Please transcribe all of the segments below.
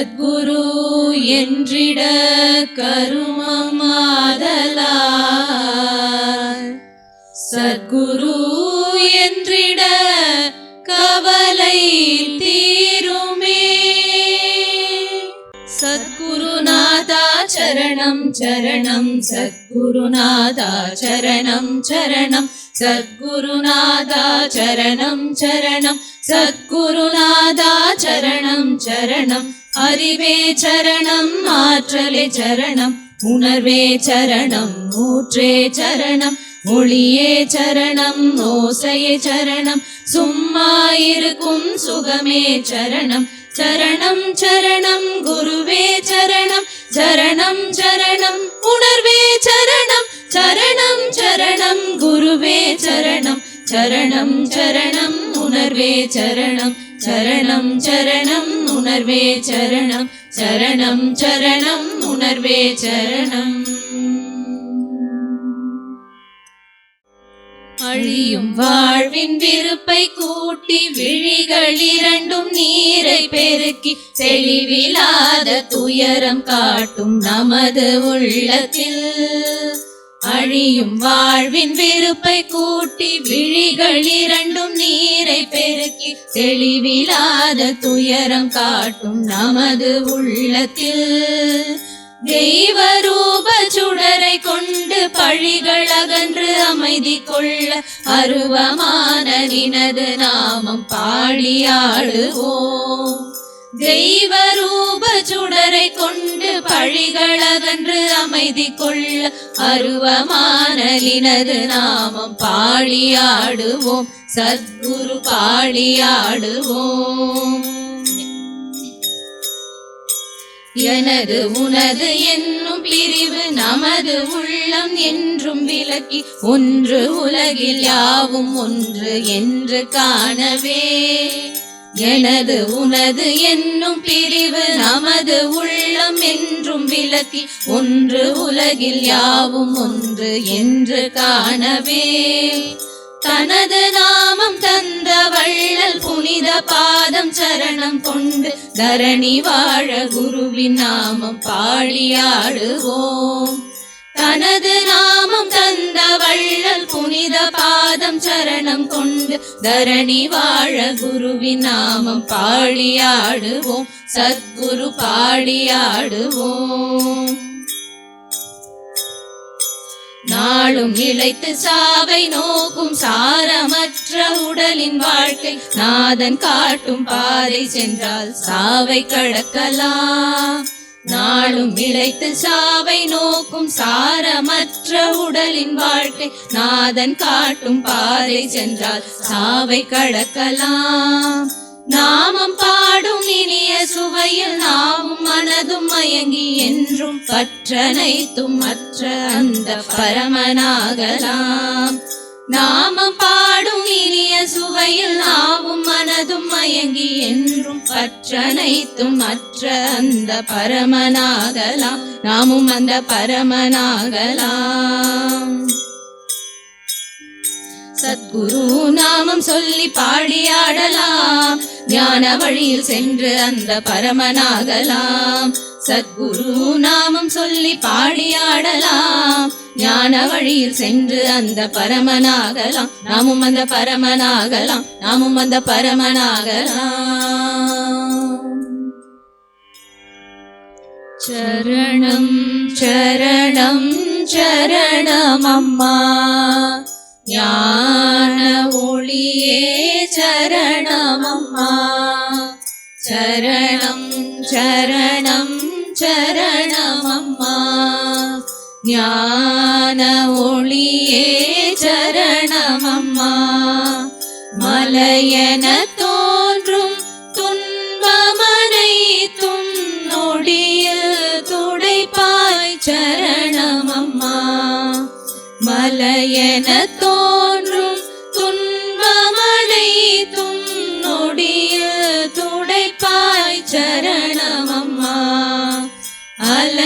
சத்குரு என்றிட கருமமாதலார் சத்குரு என்றிட கவலை தீருமே. சத்குருநாதா சரணம் சரணம் சத்குருநாதா சரணம் சரணம் சத்குருநாதா சரணம் சரணம் சத்குருநாதா சரணம் சரணம். அறிவே சரணம் ஆற்றலே சரணம் உணர்வே சரணம் ஊற்றே சரணம் ஒளியே சரணம் ஓசையே சரணம் சும்மா இருக்கும் சுகமே சரணம். சரணம் சரணம் குருவே சரணம் சரணம் சரணம் உணர்வே சரணம் சரணம் சரணம் குருவே சரணம் சரணம் சரணம் உணர்வே சரணம். சரணம் சரணம் உணர்வே சரணம். சரணம் சரணம் உணர்வே சரணம். அழியும் வாழ்வின் விருப்பை கூட்டி விழிகள் இரண்டும் நீரை பெருக்கி தெளிவிலாத துயரம் காட்டும் நமது உள்ளத்தில். அழியும் வாழ்வின் விருப்பை கூட்டி விழிகள் இரண்டும் நீரை பெருக்கி தெளிவிலாத துயரம் காட்டும் நமது உள்ளத்தில். தெய்வ ரூப சுடரை கொண்டு பழிகள் அகன்று அமைதி கொள்ள அருவமான நினது நாமம் பாடியாடுவோம் தெய்வ ரூப சுடரை கொண்டு பழிகளகன்று அமைதி கொள்ள அருவமானலினது நாமம் பாழியாடுவோம் சத்குரு பாழியாடுவோம் எனது உனது என்னும் பிரிவு நமது உள்ளம் என்றும் விலக்கி ஒன்று உலகில் யாவும் ஒன்று என்று காணவே. எனது உனது என்னும் பிரிவு நமது உள்ளம் என்றும் விளக்கி ஒன்று உலகில் யாவும் ஒன்று என்று காணவே. தனது நாமம் தந்த வள்ளல் புனித பாதம் சரணம் கொண்டு தரணி வாழ குருவின் நாமம் பாழியாடுவோம் தனது நாமம் தந்த வள்ளல் புனித பாதம் சரணம் கொண்டு தரணி வாழ குருவின் நாமம் பாடியாடுவோம். சத்குரு பாடியாடுவோம். நாளும் இழைத்து சாவை நோக்கும் சாரமற்ற உடலின் வாழ்க்கை நாதன் காட்டும் பாதை சென்றால் சாவை கடக்கலாம். நாளும் இழைத்து சாவை நோக்கும் சாரமற்ற உடலின் வாழ்க்கை. நாதன் காட்டும் பாதை சென்றால் சாவை கடக்கலாம். நாமம் பாடும் இனிய சுவையில் நாமும் மனதும் மயங்கி என்றும் பற்றனைத்தும் மற்ற அந்த பரமனாகலாம். நாமம் பாடும் இனிய சுவையில் நாவும் மனதும் மயங்கி என்றும் பற்றனைத்தும் மற்ற அந்த பரமனாகலாம். நாமும் அந்த பரமனாகலாம். சத்குரு நாமம் சொல்லி பாடியாடலாம். ஞான வழியில் சென்று அந்த பரமனாகலாம். சத்குரு நாமம் சொல்லி பாடியாடலாம். ஞான வழியில் சென்று அந்த பரமனாகலாம். நாமும் அந்த பரமனாகலாம். நாமும் அந்த பரமனாகலாம். சரணம் சரணம் சரணம் அம்மா. ஞான ஒளியே சரணம் அம்மா. சரணம் சரணம் சரணமம்மா. ஞான ஒளியே சரணமம்மா. மலையன தோன்றும் துன்பமனை துன்னொடியில் துடைப்பாய் சரணமம்மா. மலையன தோன்றும்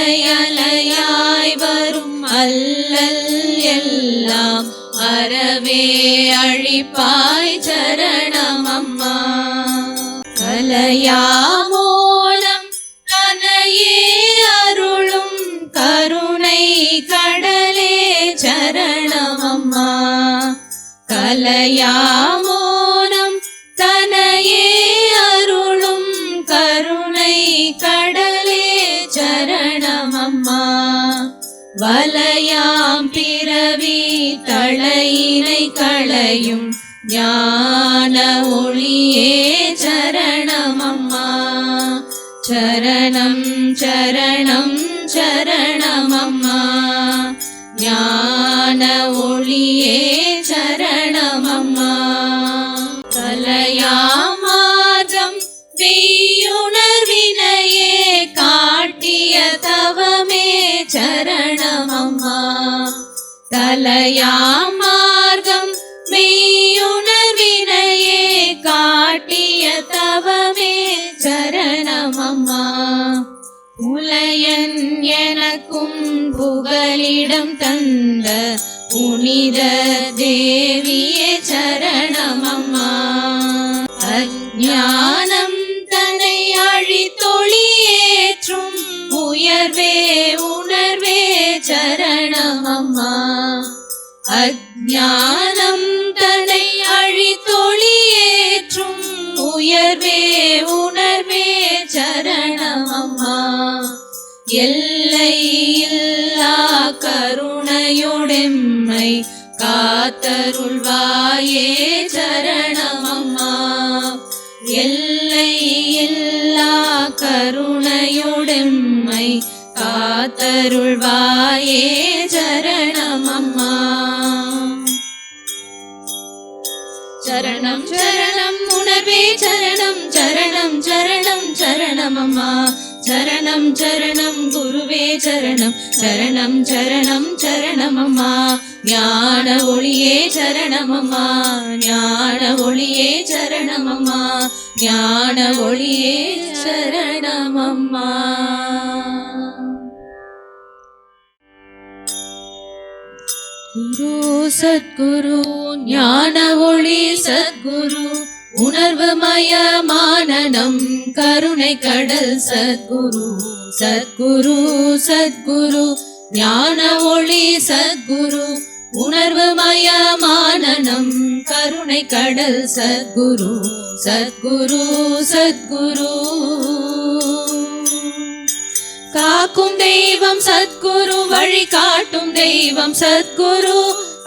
அலையலையாய் வரும் அல்லல் எல்லாம் அறவே அழிப்பாய் சரணம் அம்மா. கலையாமோலம் கனையே அருளும் கருணை கடலே சரணம் அம்மா. கலையா யாம் பிறவி தளையினை களையும் ஞான ஒளியே சரணம் அம்மா. சரணம் சரணம் மார்க்கம் மெய்யுணர்வினையே காட்டிய தவமே சரணமம்மா. புலையன் எனக்கும் புகலிடம் தந்த புனித தேவியே சரணமம்மா. அஜானம் தன்னை அழித்தொழியேற்றும் உயர்வே உணர்வே சரணமம்மா. ஞானம் தன்னை அழித்தொழியேற்றும் உயர்வே உணர்வே சரணமம்மா. எல்லை இல்லா கருணையுடெம்மை காத்தருள்வாயே சரணமம்மா. எல்லை இல்லா கருணையுடெம்மை காத்தருள்வாயே சரணமம்மா. சரணம் சரணம் உணவே சரணம் சரணம் சரணம் சரணம் அம்மா. சரணம் சரணம் குருவே சரணம் சரணம் சரணம் சரணம் அம்மா. ஞான ஒளியே சரணமம்மா ஞான ஒளியே சரணமம்மா ஞான ஒளியே சரணமம்மா சத்குரு ஞான ஒளி சத்குரு உணர்வு மயமானனம் கருணை கடல் சத்குரு சத்குரு சத்குரு ஞான ஒளி சத்குரு உணர்வு மயமானனம் கருணை கடல் சத்குரு சத்குரு சத்குரு. காக்கும் தெய்வம் சத்குரு வழி காட்டும் தெய்வம் சத்குரு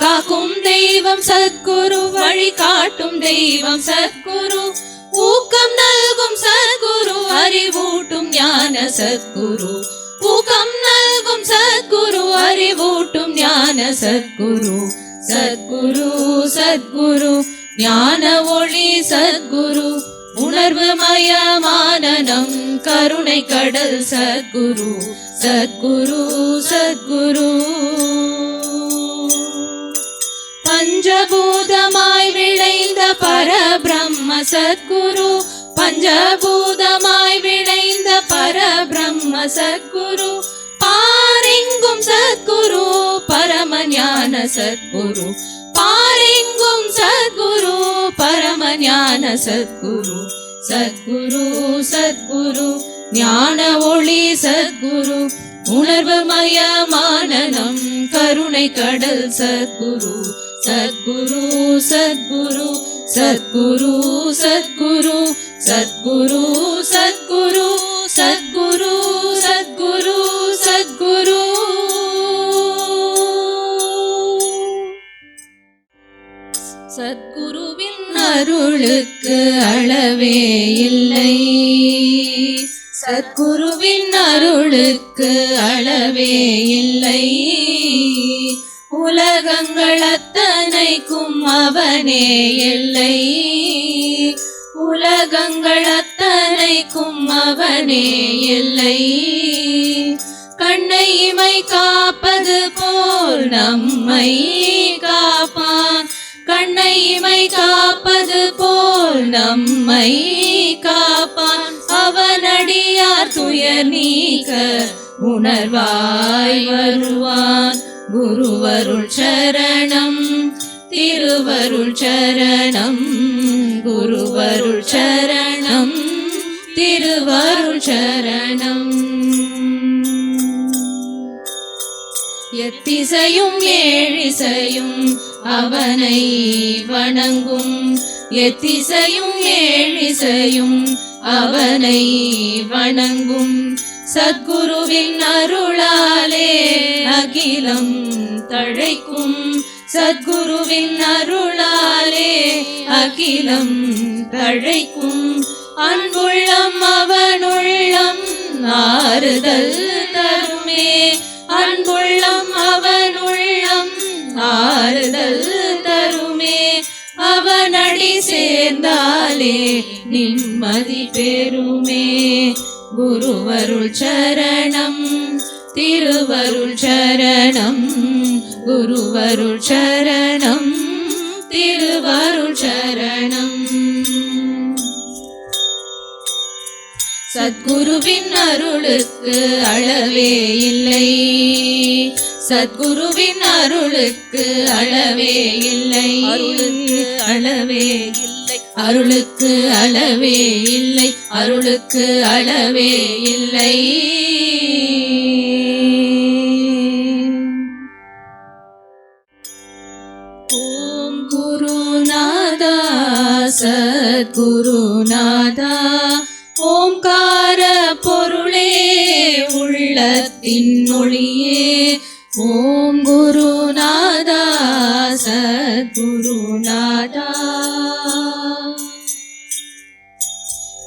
காக்கும் தெய்வம் சத்குரு வழி காட்டும் தெய்வம் சத்குரு. ஊக்கம் நல்கும் சத்குரு அறிவூட்டும் ஞான சத்குரு. ஊக்கம் நல்கும் சத்குரு அறிவூட்டும் ஞான சத்குரு. சத்குரு சத்குரு ஞான ஒளி சத்குரு. உணர்வு மயமானனம் கருணை கடல் சத்குரு. சத்குரு சத்குரு. பஞ்சபூதமாய் விளைந்த பரபிரம்ம சத்குரு. பஞ்சபூதமாய் விளைந்த பரபிரம்ம சத்குரு. பாரெங்கும் சத்குரு பரமஞான சத்குரு. பாரெங்கும் சத்குரு பரமஞான சத்குரு. சத்குரு சத்குரு ஞான ஒளி சத்குரு. உணர்வு மயமானனம் கருணை கடல் சத்குரு. சத்குரு சத்குரு சத்குரு சத்குரு சத்குரு சத்குரு சத்குரு சத்குரு சத்குரு. சத்குருவின் அருளுக்கு அளவே இல்லை. சத்குருவின் அருளுக்கு அளவே இல்லை. அவனே எல்லை உலகங்கள் அத்தனைக்கும் அவனே எல்லை கண்ணை இமை காப்பது போல் நம்மை காப்பான். கண்ணை இமை காப்பது போல் நம்மை காப்பான். அவனடியார் துயர் நீக்க உணர்வாய் வருவான். குருவருள் சரணம். திருவருள் சரணம் குருவருள் சரணம் திருவருள் சரணம். எத்திசையும் ஏழிசையும் அவனை வணங்கும். எத்திசையும் ஏழிசையும் அவனை வணங்கும். சத்குருவின் அருளாலே அகிலம் தழைக்கும். சத்குருவின் அருளாலே அகிலம் தழைக்கும். அன்புள்ளம் அவனுள்ளம் ஆறுதல் தருமே. அன்புள்ளம் அவனுள்ளம் ஆறுதல் தருமே. அவனடி சேர்ந்தாலே நிம்மதி பெருமே குருவருள் சரணம் திருவருள் சரணம் குருவருள் சரணம் திருவருள் சரணம். சத்குருவின் அருளுக்கு அளவே இல்லை. சத்குருவின் அருளுக்கு அளவே இல்லை. அருளுக்கு அளவே இல்லை. அருளுக்கு அளவே இல்லை. அருளுக்கு அளவே இல்லை. சத்குருநாதா ஓம்கார பொருளே உள்ளத்தின் மொழியே. ஓம் குருநாதா சத்குருநாதா.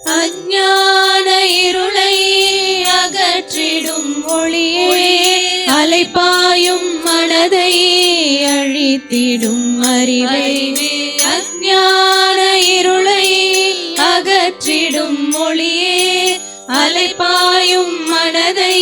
அஞ்ஞான இருளை அகற்றிடும் ஒளியே அலைப்பாயும் மனதை அழித்திடும் அறிவை. ஞான இருளை அகற்றிடும் மொழியே அலைப்பாயும் மனதை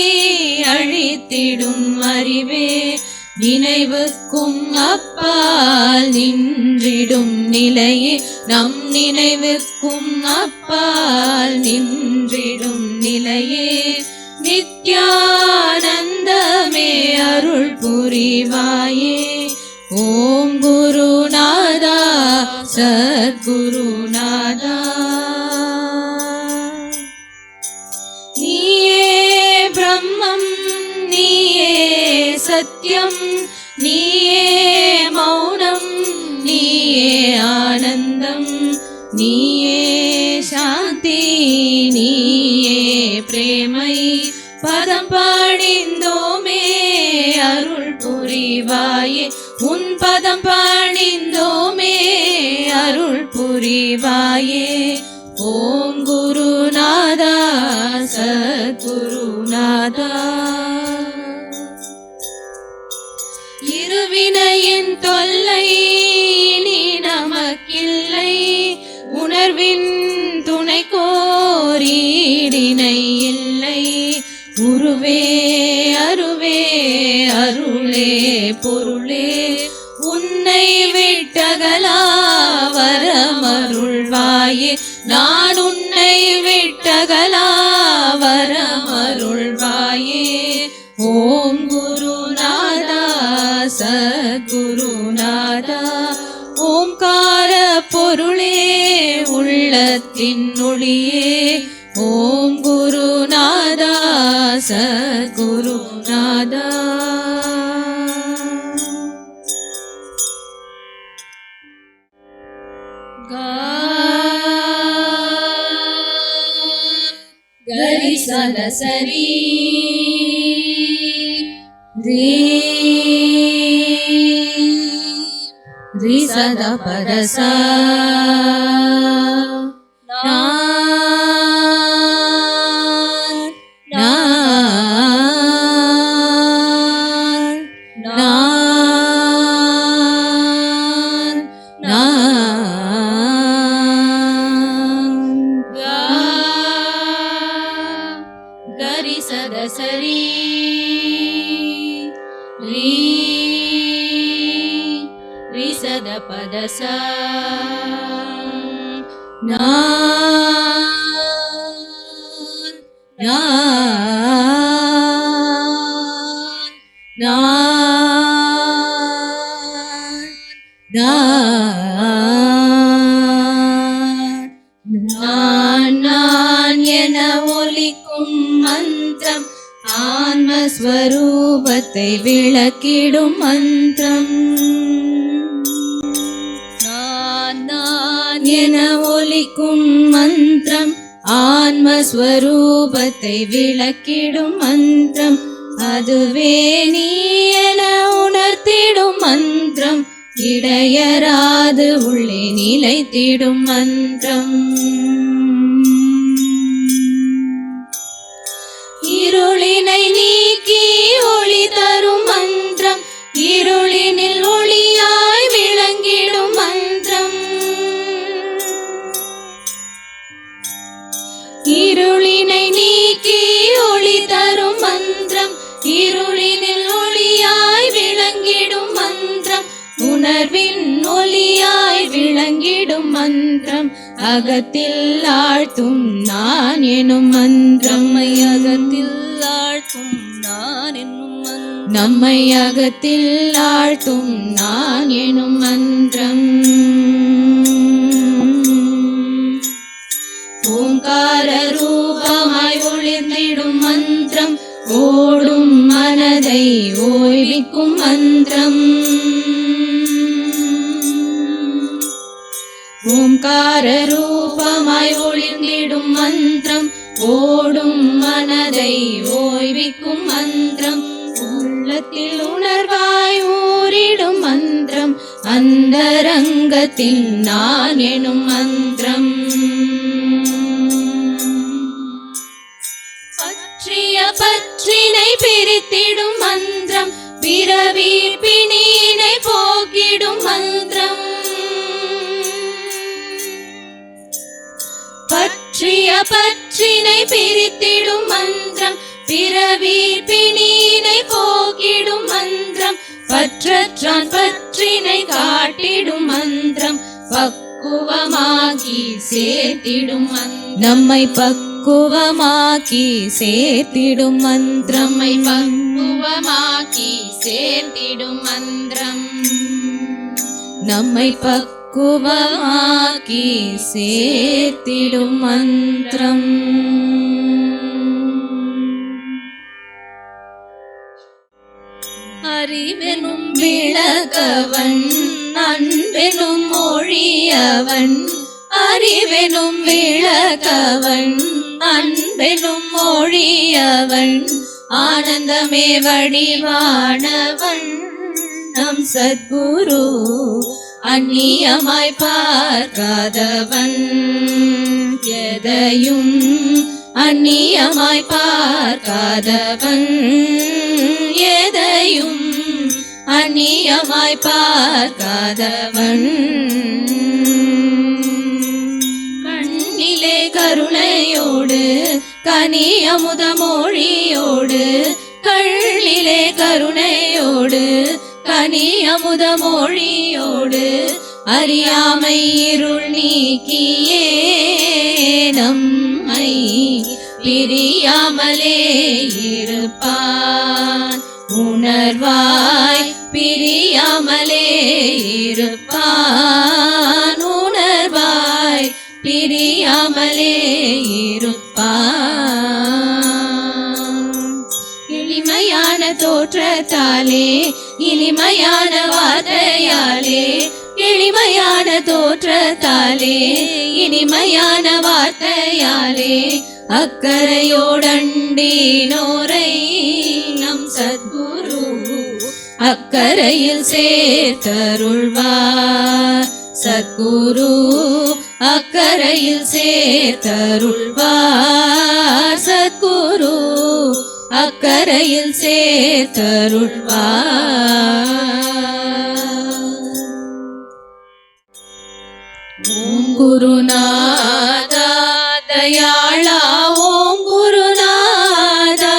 அழித்திடும் அறிவே நினைவுக்கும் அப்பால் நின்றிடும் நிலையே நம் நினைவுக்கும் அப்பால் நின்றிடும் நிலையே நித்யானந்தமே அருள் புரிவாயே. ஓம் சத்குருநாதா. நீயே பிரம்மம் நீயே சத்யம் நீயே மௌனம் நீயே ஆனந்தம் நீயே சாந்தி நீயே பிரேமை. பதம் பாடிந்தோமே அருள் புரிவாயே. உன் பதம் பாடிந்தோமே புரிவாயே ஓம் குருநாதா சத்குருநாதா. இருவினையின் தொல்லை நீ நமக்கில்லை. உணர்வின் துணை கோரீடினை இல்லை. உருவே அருவே அருளே பொருளே. உன்னை விட்டகலா வரமருள்வாயே. நான் உன்னை விட்டகலா வரமருள்வாயே. ஓம் குருநாதா சத்குருநாதா. ஓம்கார பொருளே உள்ளத்தின் ஒளியே. ஓம் குருநாதா சத்குருநாதா. சரி ரி சத பரச सरसरी री। रि सदपदसा। ஆத்மஸ்வரூபத்தை விளக்கிடும் மந்திரம். அதுவே நீ என உணர்த்திடும் மந்திரம். இடையராது உள்ளே நிலைத்திடும் மந்திரம். இருளினை நீக்கி ஒளி தரும் உணர்வின் ஒளியாய் விளங்கிடும் மந்திரம். அகத்தில் ஆழ்த்தும் நான் எனும் மந்திரம். அகத்தில் ஆழ்த்தும் நான் என்னும் நம்மை அகத்தில் ஆழ்த்தும் நான் எனும் மந்திரம். ஓங்கார ரூபமாய் ஒளிர்ந்திடும் மந்திரம். ஓடும் மனதை ஓய்விக்கும் மந்திரம். ஓம்கார ரூபமாய் ஒளிர்ந்திடும் மந்திரம் ஓடும் மனதை ஓய்விக்கும் மந்திரம். உள்ளத்தில் உணர்வாய் ஊரிடும் மந்திரம் அந்தரங்கத்தில் நான் எனும் மந்திரம். பற்றிய பற்றினை பிரித்திடும் மந்திரம் பிறவி பிணினை போக்கிடும் மந்திரம். பற்றிய பற்றினை பிரித்திடும் மந்திரம் பிறவி பிணினை போக்கிடும் மந்திரம் பற்றற்றான் பற்றினை காட்டிடும் மந்திரம் பக்குவமாகி சேர்த்திடும் மந்திரம் நம்மை பக்குவமாக்கி சேர்த்திடும் மந்திரமை பக்குவமாக்கி சேர்த்திடும் மந்திரம் நம்மை குபமாக்கி சேர்த்திடும் மந்திரம் அறிவெனும் விளக்கவன் அன்பெனும் மொழியவன் அறிவெனும் விளக்கவன் அன்பெனும் மொழியவன் ஆனந்தமே வடிவானவன் நம் சத்குரு அந்நியமாய் பார்க்காதவன் எதையும் அந்நியமாய் பார்க்காதவன் எதையும் அந்நியமாய் பார்க்காதவன். கண்ணிலே கருணையோடு கனியமுத மொழியோ கனி அமுத மொழியோடு அறியாமை இருள் நீக்கியே நம்மை பிரியாமலே இருப்பான். உணர்வாய் பிரியாமலே இருப்பான். உணர்வாய் பிரியாமலே இருப்பான். எளிமையான தோற்றத்தாலே இனிமையான வார்த்தையாலே எளிமையான தோற்றத்தாலே இனிமையான வார்த்தையாலே அக்கறையோடண்டீனோரை நம் சத்குரு அக்கறையில் சேர்த்தருள்வார் சத்குரு அக்கறையில் சேர்த்தருள்வார் சத்குரு அக்கரையில் சேர்த்தருள்வார் ஓம் குருநாதா தயாளா ஓம் குருநாதா.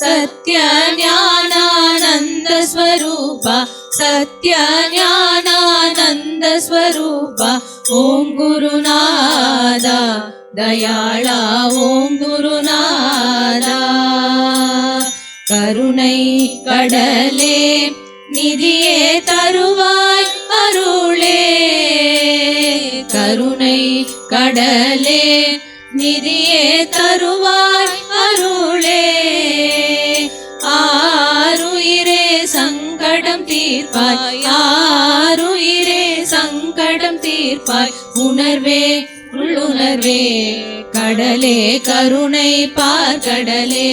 சத்ய ஞானானந்த ஸ்வரூபா சத்ய ஞானானந்த ஸ்வரூபா ஓம் குருநாதா. தயாளா ஓம் குருநாதா. கருணை கடலே நிதியே தருவாய் அருளே. கருணை கடலே கடலே கருணை பார்க்கடலே.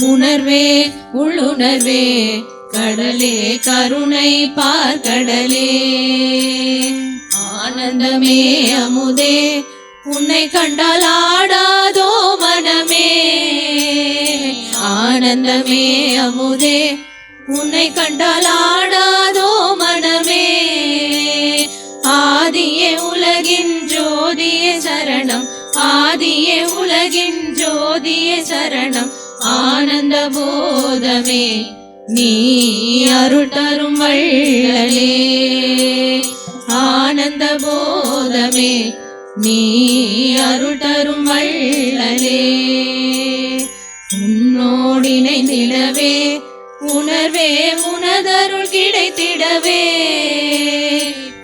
உணர்வே உள்ளுணர்வே கடலே கருணை பார்க்கடலே. ஆனந்தமே அமுதே உன்னை கண்டால் ஆடாதோ மனமே. ஆனந்தமே அமுதே உன்னை கண்டால் ஆடாதோ ஆனந்த போதமே நீ அருள்தரும் வள்ளலே. ஆனந்த போதமே நீ அருள்தரும் வள்ளலே. உன்னோடினை நிலவே உணர்வே உனதருள் கிடைத்திடவே.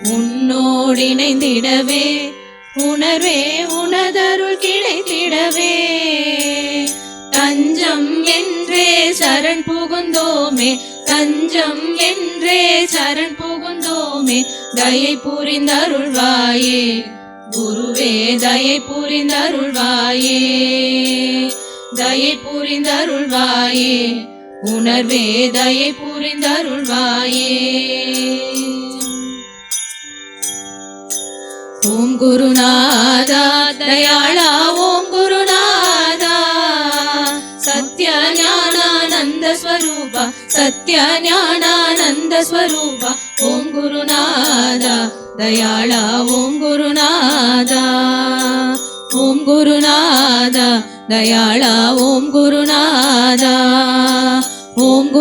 உன்னோடு இணைந்திடவே உணர்வே உனதருள் கிடைத்திடவே. தஞ்சம் என்றே சரண் புகுந்தோமே தஞ்சம் என்றே சரண் புகுந்தோமே தயை புரிந்தருள்வாயே. குருவே தயை புரிந்தருள்வாயே. தயை புரிந்தருள்வாயே. உணர்வே தயை புரிந்தருள்வாயே. ஓம் குருநாதா தயாளாவோ ஸ்வரூப சத்ய ஞானானந்த ஸ்வரூப ஓம் குருநாதா தயாளா ஓம் குருநாதா. ஓம் குருநாதா தயாளா ஓம் குருநாதா. ஓம்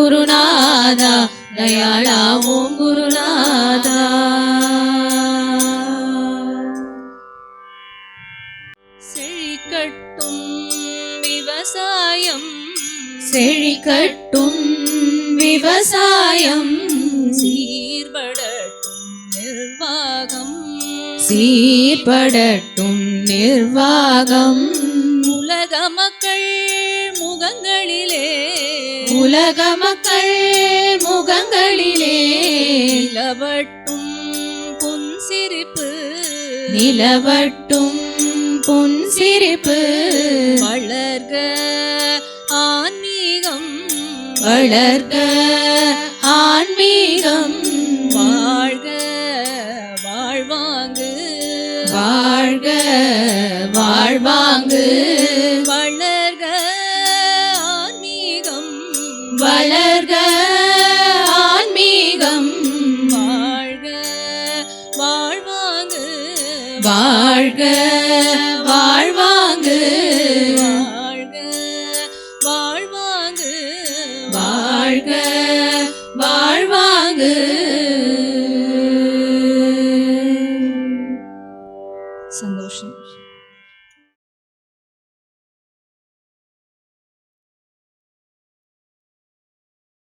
சீர்படட்டும் நிர்வாகம். உலக மக்கள் முகங்களிலே. உலக மக்கள் முகங்களிலே. நிலவட்டும் புன்சிரிப்பு நிலவட்டும் புன்சிரிப்பு வளர்க ஆன்மீகம். வளர்க ஆன்மீகம். வாழ்வாங்கு.